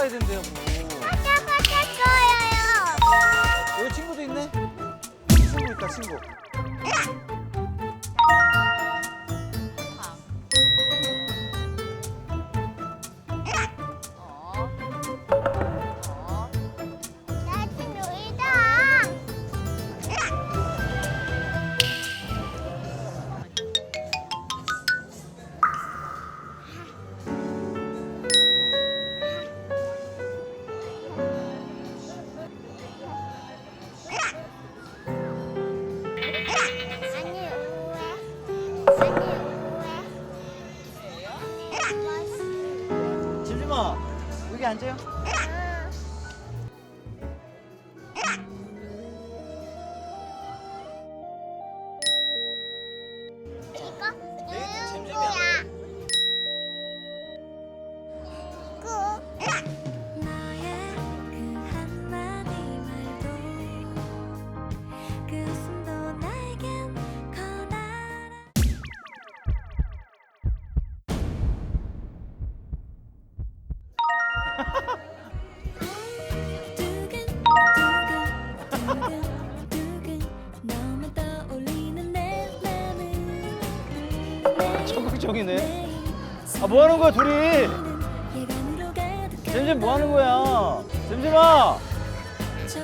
가야 된대요. 뭐. 여기 친구도 있네. 친구 있다 친구. 집주마 여기 앉아요. 적극적이네. 아 뭐 하는 거야 둘이? 잼잼 뭐 하는 거야? 잼잼아. 저